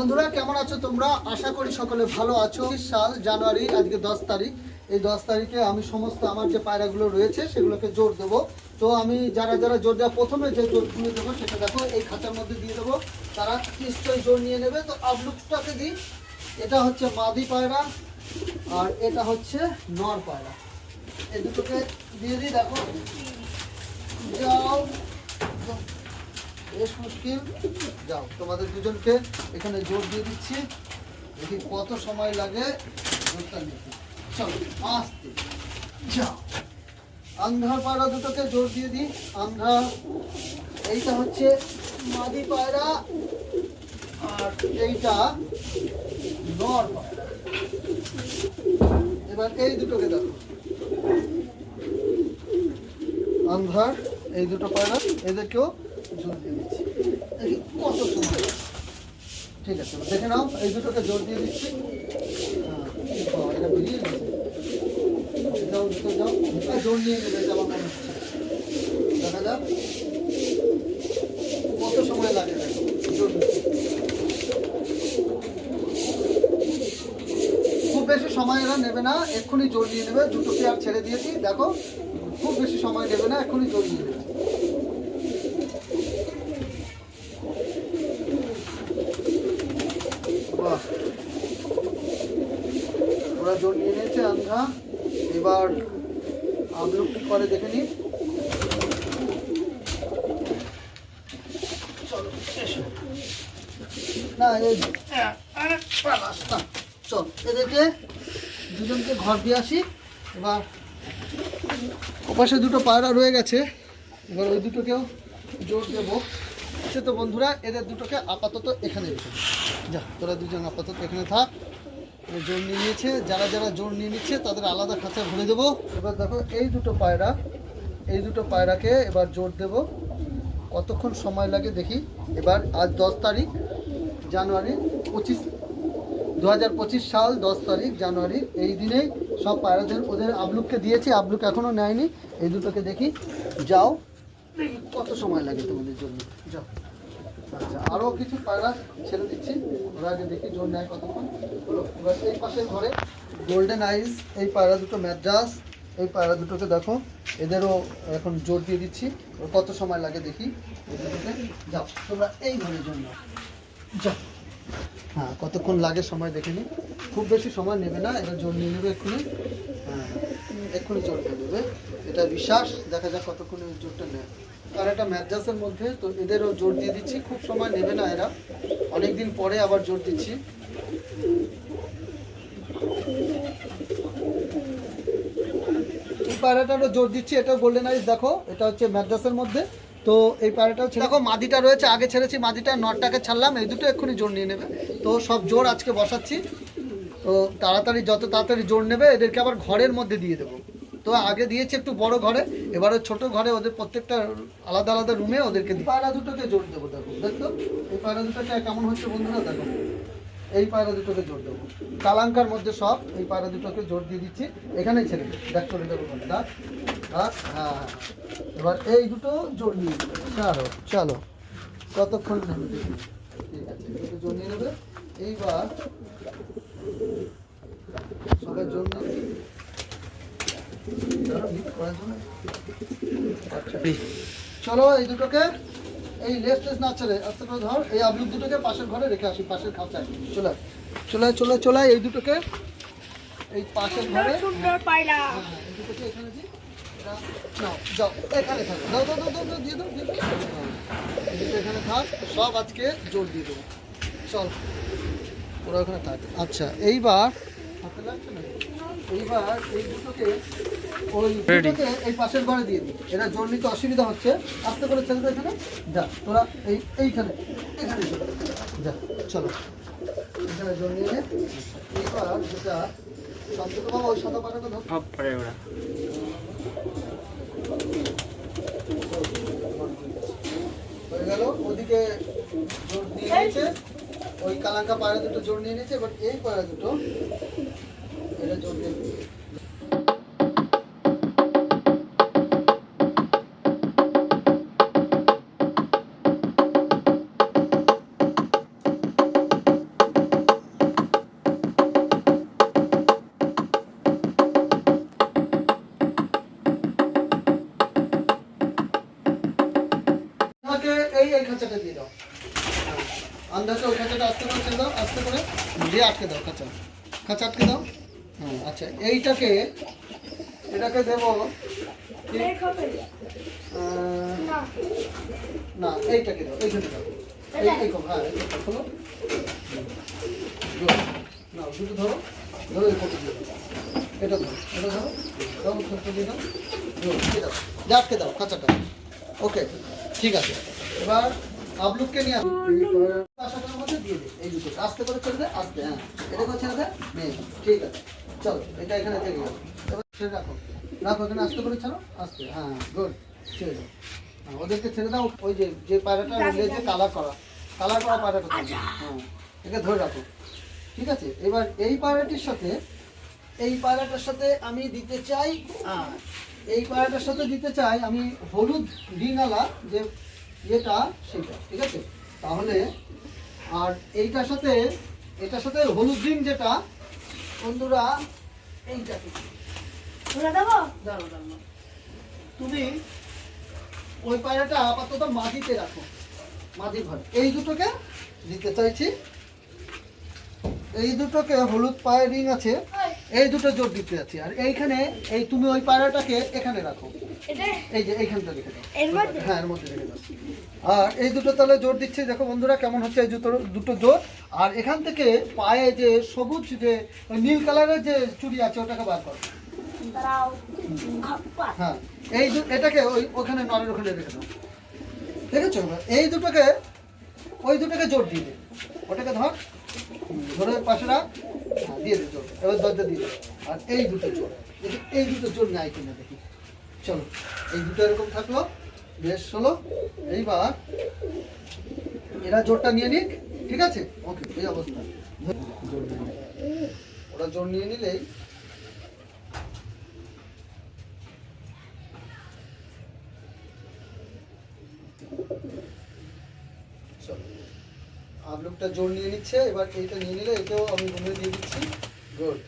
বন্ধুরা, কেমন আছো তোমরা? আশা করি সকলে ভালো আছো। সাল জানুয়ারি, আজকে দশ তারিখ। এই দশ তারিখে আমি সমস্ত আমার যে পায়রাগুলো রয়েছে, সেগুলোকে জোর দেবো। তো আমি যারা যারা জোর দেওয়া প্রথমে যে জোরগুলো দেবো সেটা দেখো, এই খাঁচার মধ্যে দিয়ে দেবো। তারা নিশ্চয়ই জোর নিয়ে নেবে। তো আবলুকটাকে দিই। এটা হচ্ছে মাদি পায়রা, আর এটা হচ্ছে নর পায়রা। এই দুটোকে দিয়ে দিই, দেখো। যাও। বেশ মুশকিল। যাও, তোমাদের দুজনকে এখানে জোর দিয়ে দিচ্ছি। দেখি কত সময় লাগে। জোরটা নিতে। চলো, আসতে। যাও। আন্ধার পায়রা দুটোকে জোর দিয়ে দিই। আন্ধা এইটা হচ্ছে মাদি পায়রা, আর এইটা নর এবার এই দুটোকে দেখো। আন্ধার এই দুটো পায়রা এদেরকেও জোর দিয়ে দিচ্ছি। কত সময়। ঠিক আছে দেখে নাও এই দুটোকে জোর দিয়ে দিচ্ছি। হ্যাঁ, এটা বেরিয়ে গেছে। যাও দুটো যাও। জোর নিয়ে নেবে আমার মনে হচ্ছে দেখা যাক। কত সময় লাগে জোর খুব বেশি সময় এরা নেবে না এক্ষুনি জোর দিয়ে নেবে। দুটো পেয়ার ছেড়ে দিয়েছি। দেখো বেশি সময় নেবে না, এখনই জড়িয়ে বাহ। ওরা জোর নিয়ে নিয়েছে আন্ধা এবার আমলুক কি করে দেখে নি চলো এসো না, এই পালাস না, চল এদেরকে দুজনকে ঘর দিয়ে আসি। এবার ওপাশে দুটো পায়রা রয়ে গেছে। এবার ওই দুটোকেও জোর দেবো। সে তো বন্ধুরা, এদের দুটোকে আপাতত এখানে রেখে যা, তোরা দুজন আপাতত এখানে থাক। জোর নিয়ে নিয়েছে। যারা যারা জোর নিয়ে নিচ্ছে, তাদের আলাদা খাঁচা ভরে দেবো। এবার দেখো, এই দুটো পায়রা, এই দুটো পায়রাকে এবার জোর দেব। কতক্ষণ সময় লাগে দেখি। এবার আজ দশ তারিখ, জানুয়ারি, পঁচিশ দু হাজার পঁচিশ সাল দশ তারিখ, জানুয়ারি, এই দিনেই সব পায়রাদের ওদের আবলুককে দিয়েছি, আবলুক এখনও নেয়নি। এই দুটোকে দেখি। যাও। কত সময় লাগে তোমাদের জন্য? যাও। আচ্ছা আরও কিছু পায়রা ছেড়ে দিচ্ছি। ওরা আগে দেখি জোর নেয় কতক্ষণ। এবার এই পাশের ঘরে গোল্ডেন আইস এই পায়রা দুটো ম্যাড্রাস এই পায়রা দুটোকে দেখো। এদেরও এখন জোর দিয়ে দিচ্ছি। কত সময় লাগে দেখি? এই দুটোকে। যাও, তোমরা এই ঘরের জন্য। যাও। হ্যাঁ কতক্ষণ লাগে সময় দেখে নিই খুব বেশি সময় নেবে না, এটা জোর নিয়ে নেবে এক্ষুনি। হ্যাঁ এক্ষুনি জোর দিয়ে এটা বিশ্বাস, দেখা যাক কতক্ষণে জোরটা নেয়। আর একটা ম্যাড্রাসের মধ্যে, তো এদেরও জোর দিয়ে দিচ্ছি, খুব সময় নেবে না এরা। অনেক দিন পরে আবার জোর দিচ্ছি। এই পায়রাটারও জোর দিচ্ছি এটা গোল্ডেন আইস দেখো, এটা হচ্ছে ম্যাড্রাসের মধ্যে। তো এই পায়রাটাও দেখো, মাদিটা রয়েছে, আগে ছেড়েছি মাদিটা, নটটাকে ছাড়লাম, এই দুটো এক্ষুনি জোর নিয়ে নেবে। তো সব জোর আজকে বসাচ্ছি। তো তাড়াতাড়ি, যত তাড়াতাড়ি জোর নেবে, এদেরকে আবার ঘরের মধ্যে দিয়ে দেবো। তো আগে দিয়েছি একটু বড় ঘরে, এবারে ছোট ঘরে ওদের প্রত্যেকটা আলাদা আলাদা রুমে ওদেরকে। পায়রা দুটোকে জোর দেবো, দেখো দেখো, এই পায়রা দুটোকে কেমন হচ্ছে বন্ধুরা, দেখো। এই পায়রা দুটোকে জোর দেবো। কালাঙ্কার মধ্যে সব, এই পায়রা দুটোকে জোর দিয়ে দিচ্ছি। এখানেই ছেড়ে দেবো। দেখ যাব দেখ হ্যাঁ হ্যাঁ এবার এই দুটো জোর নিয়ে চলো চলো কতক্ষণ ঠিক আছে দুটো জোর নেবে এইবার সবাই জন্য। আচ্ছা। চলো এই দুটোকে এই লেস টেস না ছেড়ে আস্তে করে ধর এই আবলুক দুটোকে পাশের ঘরে রেখে আসি পাশের খাঁচায় চলে। চলে চলে চলে এই দুটোকে এই পাশের ঘরে সুন্দর পায়রা হ্যাঁ, এই দুটোকে এখানে দিই। নাও, যাও, এখানে থাকো। দাও, দাও, দাও, দাও, দাও, দিয়ে দাও, দিয়ে এখানে থাক, সব আজকে জোর দিয়ে দেবো। চল ওরা ওখানে থাক। আচ্ছা এইবার হাতে লাগছে না? এইবার এই দুটোকে ওই দুটোকে এই পাশের ঘরে দিয়ে দিই। এরা জোর নিতে অসুবিধা হচ্ছে। আস্তে করে দাও এখানে। যা তোরা এই এইখানে এখানে যা চলো। এখানে জোর নিয়ে। এইবার যেটা সন্তত বাবা ওই সাদা পাটাটা ধর। ওরা। ওই কালাঙ্কা পায়রা দুটো জোর নিয়ে নিয়েছে বাট এই পায়রা দুটো এটা জোর নিয়ে এই খাঁচাটা দিয়ে দাও। দিবে। খাঁচাটা আস্তে করে ছেড়ে দাও আস্তে করে দিয়ে আটকে দাও খাঁচা। খাঁচা আটকে দাও? হ্যাঁ আচ্ছা এইটাকে এটাকে দেবো? না। এইটাকে দাও এইখানে দাও হ্যাঁ খোলো. নাও ধরো ধরো এই কপি এটা ধরো এটা ধরো দাও। দিয়ে দাও। আটকে দাও খাঁচাটা। ওকে ঠিক আছে। এবার আবলুককে নিয়ে আসি আশাটার মধ্যে দিয়ে দে এই দুটো। আস্তে করে ছেড়ে দে আস্তে হ্যাঁ। এটা করে ছেড়ে দে নেই ঠিক আছে। চলো এটা এখানে থেকে গেল। এবার ছেড়ে রাখো। রাখো এখানে আস্তে করে ছাড়ো। আস্তে হ্যাঁ গুড ছেড়ে দাও। হ্যাঁ, ওদেরকে ছেড়ে দাও। ওই যে যে পায়রাটা রয়েছে কালার করা। কালার করা পায়রাটা থাকবে। হ্যাঁ একে ধরে রাখো। ঠিক আছে? এবার এই পায়রাটির সাথে এই পায়রাটার সাথে আমি দিতে চাই এই পায়রাটার সাথে দিতে চাই আমি হলুদ ডিঙালা যে ইয়েটা সেটা ঠিক আছে? তাহলে আর এইটার সাথে এটার সাথে হলুদ ডিম যেটা বন্ধুরা এইটা তুমি ওই পায়রাটা আপাতত মাটিতে রাখো মাটি ঘরে। এই দুটোকে দিতে চাইছি। এই দুটোকে হলুদ পায়ের রিং আছে। এই দুটো জোর দিতে যাচ্ছি। আর এইখানে এই তুমি ওই পায়রাটাকে এখানে রাখো। এই যে এইখানটা রেখে দাও। হ্যাঁ এর মধ্যে রেখে দাও। আর এই দুটো তাহলে জোর দিচ্ছি। দেখো বন্ধুরা কেমন হচ্ছে এই দুটো দুটো জোর। আর এখান থেকে পায়ে যে সবুজ যে ওই নীল কালারের যে চুড়ি আছে ওটাকে বার করো। হ্যাঁ এই এটাকে ওই ওখানে নলের ওখানে রেখে দাও। দেখেছ? এই দুটোকে ওই দুটোকে জোর দিয়ে ওটাকে ধর। ধরে পাশে রাখ। দিয়ে দে জোর এবার দরজা দিয়ে আর এই দুটো জোর দেখি, এই দুটো জোর নেয় কিনা দেখি। চলো, এই দুটো এরকম থাকল। বেশ হলো এইবার এরা জোরটা নিয়ে নিক, ঠিক আছে? ওকে, এই অবস্থা। ওরা জোর নিয়ে নিলেই চলো। আবলুকটা জোর নিয়ে নিচ্ছে এবার এইটা নিয়ে নিলে এটাও আমি রুমে দিয়ে দিচ্ছি। গুড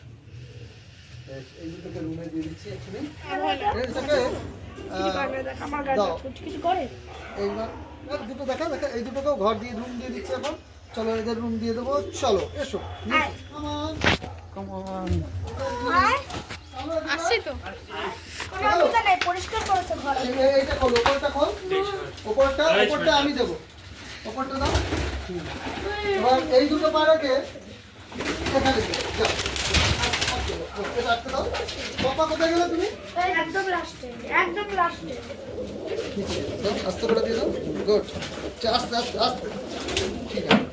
এই দুটোকে রুমে দিয়ে দিচ্ছি এখানে দাও। এইবার এই দুটো দেখা দেখা এই দুটোকেও ঘর দিয়ে রুম দিয়ে দিচ্ছি এখন। চলো এদের রুম দিয়ে দেবো। চলো এসো। আমি দেবো। ওপরটা দাও। এবার এই দুটো পাড়াকে এখানে। পাপা কোথায় গেলে তুমি? একদম লাস্টে একদম লাস্টে আস্তে করে দিয়ে দাও। গুড আস্তে আস্তে আস্তে। ঠিক আছে।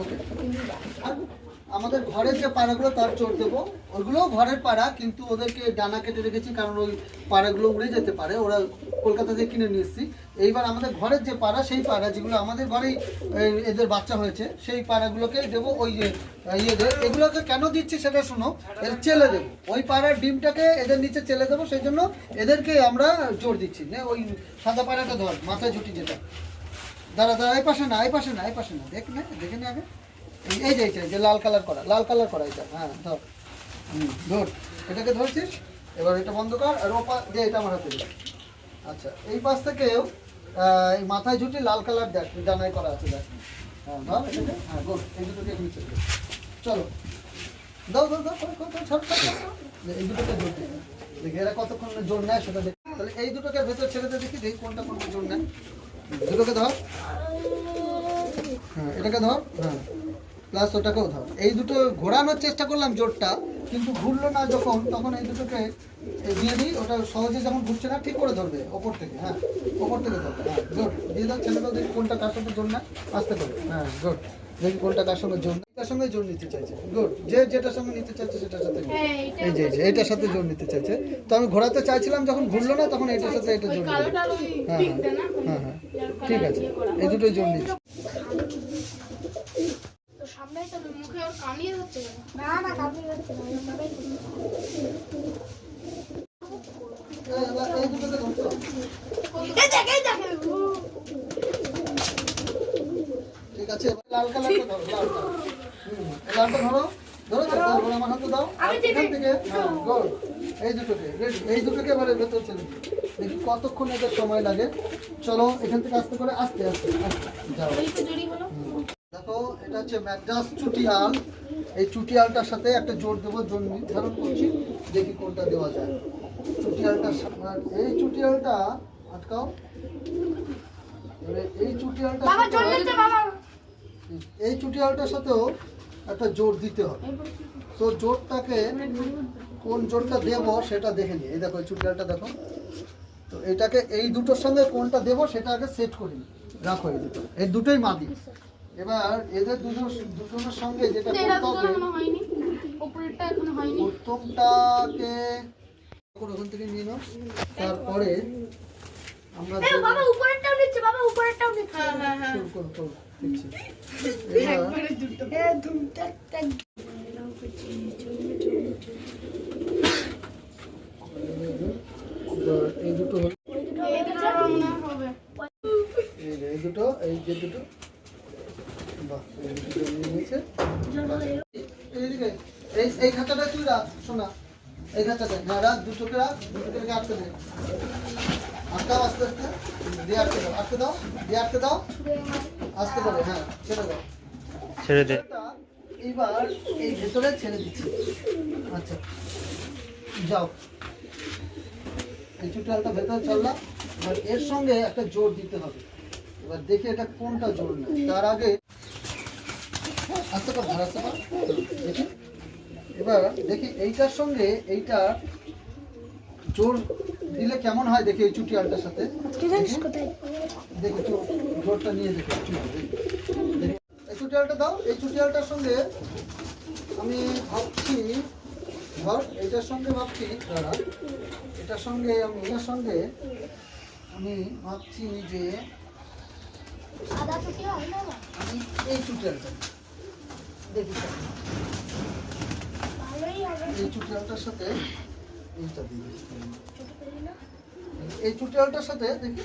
ওকে আমাদের ঘরের যে পাড়াগুলো তার চোর দেবো। ওইগুলোও ঘরের পাড়া কিন্তু ওদেরকে ডানা কেটে রেখেছি কারণ ওই পাড়াগুলো উড়ে যেতে পারে। ওরা কলকাতা থেকে কিনে নিয়ে এইবার আমাদের ঘরের যে পাড়া সেই পাড়া যেগুলো আমাদের ঘরেই এদের বাচ্চা হয়েছে সেই পাড়াগুলোকে দেবো ওই যে আহ, ইয়ে দেবো এগুলোকে কেন দিচ্ছি সেটা শোনো এর চেলে দেবো। ওই পাড়ার ডিমটাকে এদের নিচে চেলে দেবো সেই জন্য এদেরকে আমরা জোর দিচ্ছি। ওই সাদা পাড়াটা ধর মাথায় ঝুটি যেটা। দাঁড়া দাঁড়া এই পাশে না এই পাশে না এই পাশে না দেখ না দেখে নে আগে। এই- যে এই যে লাল কালার করা লাল কালার করা এটা হ্যাঁ ধর। হুম ধর এটাকে ধরছিস এবার এটা বন্ধ কর আর ওপা দে এটা আমার হাতে। আচ্ছা এই পাশ থেকেও এই মাথায় ঝুটি লাল কালার দেখ ডানায় করা আছে দেখ। হ্যাঁ ধর এটাকে হ্যাঁ গোল এই দুটোকে চলো। দাও দাও দাও ছাড়ো, এই দুটোকে জোর দেখি এরা কতক্ষণ জোর নেয় সেটা দেখ। তাহলে এই দুটোকে ভেতর ছেড়ে দে দেখি দেখি কোনটা কোনটা জোর নেয়। দুটোকে ধর। হ্যাঁ এটাকে ধর হ্যাঁ। প্লাস ওটাকেও ধর এই দুটো ঘোরানোর চেষ্টা করলাম জোরটা কিন্তু ঘুরলো না যখন তখন এই দুটোকে দিয়ে দিই ওটা সহজে যখন ঘুরছে না ঠিক করে ধরবে ওপর থেকে হ্যাঁ ওপর থেকে ধরবে হ্যাঁ জোর। দিয়ে দাও ছেলে দাও দেখি কোনটা কার সঙ্গে জোর না আসতে করে হ্যাঁ গুড দেখি কোনটা কার সঙ্গে জোর না তার সঙ্গে জোর নিতে চাইছে গুড যে যেটার সঙ্গে নিতে চাইছে সেটার সাথে এই যে এই যে এইটার সাথে জোর নিতে চাইছে। তো আমি ঘোরাতে চাইছিলাম যখন ঘুরলো না তখন এটার সাথে এটা জোর হ্যাঁ হ্যাঁ হ্যাঁ হ্যাঁ ঠিক আছে এই দুটোই জোর নিচ্ছে। তো মুখে ওর হচ্ছে না না না ঠিক আছে লাল কালারটা ধরো লাল কালার। হুম এই লালটা ধরো দাও ওরা আমার হাতে দাও। এখান থেকে হ্যাঁ গোল এই দুটোকে এই দুটোকে এবারে ভেতর দেখি কতক্ষণ এদের সময় লাগে। চলো এখান থেকে আস্তে করে আস্তে আস্তে আস্তে যাও। দেখো এটা হচ্ছে ম্যাড্রাস চুটিয়াল। এই চুটিয়ালটার সাথে একটা জোর দেবো জোর নির্ধারণ করছি দেখি কোনটা দেওয়া যায়। চুটিয়ালটার এই চুটিয়ালটা আটকাও। এই বাবা এই চুটিয়ালটার সাথেও একটা জোর দিতে হবে। তো জোরটাকে কোন জোরটা দেবো সেটা দেখে নিই। এই দেখো এই চুটিয়ালটা দেখো। তো এটাকে এই দুটোর সঙ্গে কোনটা দেবো সেটা আগে সেট করি রাখো এই দুটো। এই দুটোই মাদি। এবার এদের দুটো দুটোর সঙ্গে যেটা করতে হবে হয়নি। উপরেরটা এখনও হয়নি। প্রথমটাকে ওখান থেকে নিয়ে নাও। তারপরে আমরা বাবা উপরেরটাও নিচ্ছে বাবা উপরেরটাও নিচ্ছে। হ্যাঁ হ্যাঁ হ্যাঁ। এ ধুম টাক টাক এবার এই দুটো হলো এই দুটো মনে হবে এই যে এই দুটো এই যে দুটো বাহ এই দুটো নিয়ে নিয়েছে এইদিকে এই এই খাঁচাটা তুই রাখ শোনা এই হ্যাঁ আটকে দে। আটকাও আস্তে আস্তে দিয়ে আটকে দাও আটকে দাও দিয়ে আটকে দাও আস্তে করে হ্যাঁ ছেড়ে দাও। ছেড়ে দে। এইবার এই ভেতরে ছেড়ে দিচ্ছি। আচ্ছা যাও। এই চুটালটা ভেতরে ছাড়লাম এবার এর সঙ্গে একটা জোর দিতে হবে। এবার দেখি এটা কোনটা জোর নেয়। তার আগে আস্তে কর ধর আস্তে কর। দেখি এবার দেখি এইটার সঙ্গে এইটা জোর দিলে কেমন হয়? দেখি এই চুটি আলটার সাথে দেখি। জোরটা নিয়ে দেখি। এই চুটিয়ালটা দাও। এই চুটি আলটার সঙ্গে আমি ভাবছি ধর এইটার সঙ্গে ভাবছি দাঁড়া। এটার সঙ্গে আমি এটার সঙ্গে আমি ভাবছি যে? আমি এই চুটিয়ালটা দেখি এই চুটিয়ালটার সাথে এইটা দিয়ে এই চুটিয়ালটার সাথে দেখি।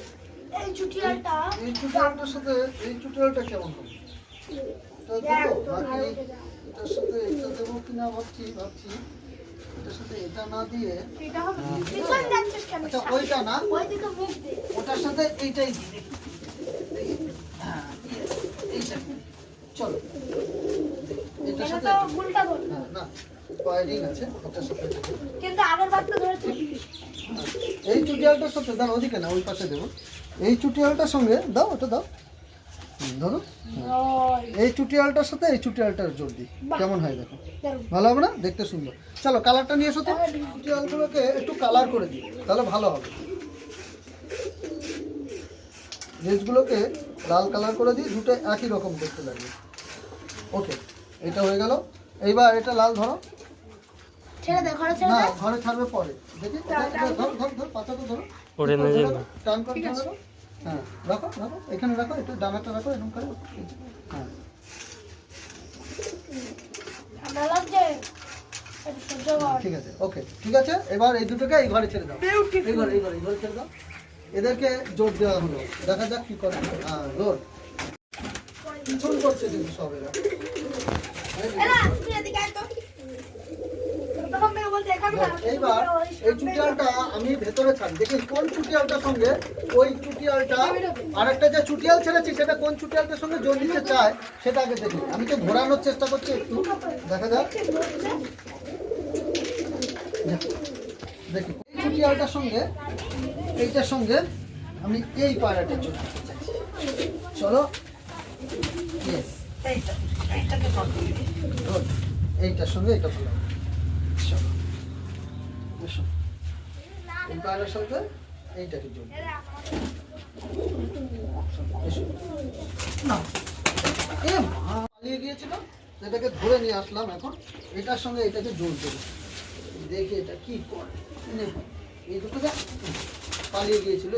এই চুটিয়ালটা এই চুটিয়ালটার সাথে এই চুটিয়ালটা কেমন হবে? এটা দেবো? নাকি এটার সাথে এটা দেবো কিনা ভাবছি ভাবছি। এটার সাথে এটা না দিয়ে এটা হবে কেন? আচ্ছা ওইটা না? ওটার সাথে এইটাই দিই দেখি। দেখি। হ্যাঁ, এইটা। চলো। এটার সাথে উল্টা হ্যাঁ, না। ওয়ারিং আছে এটার সাথে কিন্তু আগের বারটা ধরেছিস এই চুটিয়ালটার সাথে দাও ওদিকে না ওই পাশে দেবো। এই চুটিয়ালটার সঙ্গে দাও ওটা দাও। ধরো। এই চুটিয়ালটার সাথে এই চুটিয়ালটার জোর দিই। কেমন হয় দেখো। ভালো হবে না? দেখতে সুন্দর। চলো কালারটা নিয়ে এসো তো। চুটিয়ালগুলোকে একটু কালার করে দিই তাহলে ভালো হবে। লেজগুলোকে লাল কালার করে দিই দুটো একই রকম দেখতে লাগবে। ওকে এটা হয়ে গেল। এইবার এটা লাল ধরো। ছেড়ে দে ঘরে ছেড়ে দে। ঘরে ছাড়বে পরে। দেখি এটা- এটা ধর ধর ধর পাতাটা ধরো। ওরে না ধরে টান করে ধরে। হ্যাঁ রাখো রাখো এখানে রাখো একটু ডানাটা রাখো এরকম করে। হ্যাঁ। ঠান্ডা লাগছে? কর। ঠিক আছে ওকে ঠিক আছে এবার এই দুটোকে এই ঘরে ছেড়ে দাও। এই ঘরে এই ঘরে এই ঘরে ছেড়ে দাও। এদেরকে জোর দেওয়া হলো। দেখা যাক কি করে। হ্যাঁ জোর। পিছন করছে কিন্তু সব এরা এলা তুই এদিকে আয় তো তখন থেকে বলতে এখানে না এইবার এই চুটিয়ালটা আমি ভেতরে ছাড়ি। দেখি কোন চুটিয়ালটার সঙ্গে ওই চুটিয়ালটা আরেকটা যে চুটিয়াল ছেড়েছি সেটা কোন চুটিয়ালটার সঙ্গে জোর দিতে চায় সেটা আগে দেখি। আমি তো ঘোরানোর চেষ্টা করছি একটু। দেখা যাক। দেখি এই চুটিয়ালটার সঙ্গে এইটার সঙ্গে আমি এই পায়রাটা জোর চলো। Good. এইটার সঙ্গে এইটা ভালো। চলো পায়রার এইটাকে মা, পালিয়ে গিয়েছিল। এটাকে ধরে নিয়ে আসলাম এখন। এটার সঙ্গে এটাকে জোর দেবো। দেখি এটা কি করে। এই দুটো দেখ। পালিয়ে গিয়েছিল।